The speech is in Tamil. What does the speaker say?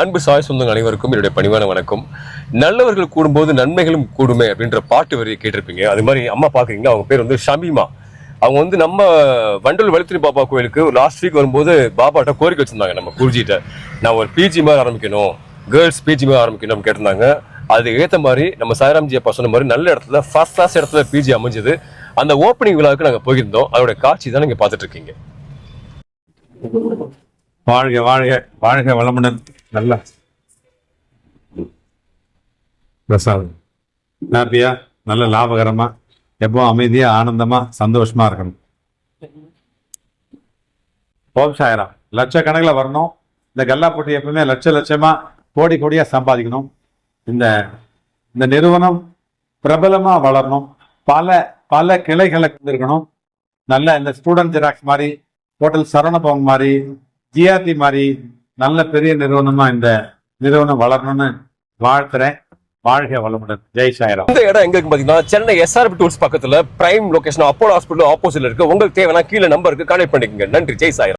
அன்பு சாய் சொந்தங்கள் அனைவருக்கும் என்னுடைய பணிவான வணக்கம். நல்லவர்கள் கூடும்போது நன்மைகளும் கூடுமே அப்படின்ற பாட்டு வரி கேட்டிருப்பீங்க. அது மாதிரி அம்மா பார்க்குறீங்களா? அவங்க பேர் வந்து ஷமீமா. அவங்க வந்து நம்ம வண்டல் வலித்திரி பாபா கோயிலுக்கு லாஸ்ட் வீக் வரும்போது பாபாட்ட கோரிக்கை வச்சிருந்தாங்க நம்ம குருஜிட்ட. நான் ஒரு பிஜி மாதிரி ஆரம்பிக்கணும் கேர்ள்ஸ் பிஜி மாதிரி ஆரம்பிக்கணும் கேட்டிருந்தாங்க. அதுக்கு ஏற்ற மாதிரி நம்ம சாய்ராம்ஜி அப்பா சொன்ன மாதிரி நல்ல இடத்துல ஃபர்ஸ்ட் கிளாஸ் இடத்துல பிஜி அமைஞ்சது. அந்த ஓப்பனிங் விழாவுக்கு நாங்கள் போயிருந்தோம். அதோட காட்சி தான் நீங்கள் பார்த்துட்டு இருக்கீங்க. வாழ்க வாழ்க வாழ்க வளமுடன். நல்லா. பிரசாதம் ஹாப்பியா நல்ல லாபகரமா எப்போ அமைதியா ஆனந்தமா சந்தோஷமா இருக்கணும். ஓம் சாயரா லட்சக்கணக்கில் வரணும். இந்த கல்லா போட்டி எப்பவுமே லட்ச லட்சமா கோடி கோடியா சம்பாதிக்கணும். இந்த இந்த நிறுவனம் பிரபலமா வளரணும். பல பல கிளைகளை கொண்டிருக்கணும். நல்ல இந்த ஸ்டூடெண்ட் ஜெராக்ஸ் மாதிரி ஹோட்டல் சரவணபவன் மாதிரி ஜிஆர்டி மாதிரி நல்ல பெரிய நிறுவனமா இந்த நிறுவனம் வளரணும்னு வாழ்த்துறேன். வாழ்க வளமுடன். ஜெய் சாய்ராம். இந்த இடம் எங்க இருக்கு பாத்தீங்கன்னா சென்னை எஸ்ஆர்பி டூல்ஸ் பக்கத்துல பிரைம் லொகேஷன் அப்போலோ ஹாஸ்பிட்டல் ஆப்போசிட்ல இருக்கு. உங்களுக்கு தேவைன்னா கீழே நம்பருக்கு கான்டாக்ட் பண்ணிக்கோங்க. நன்றி. ஜெய் சாய்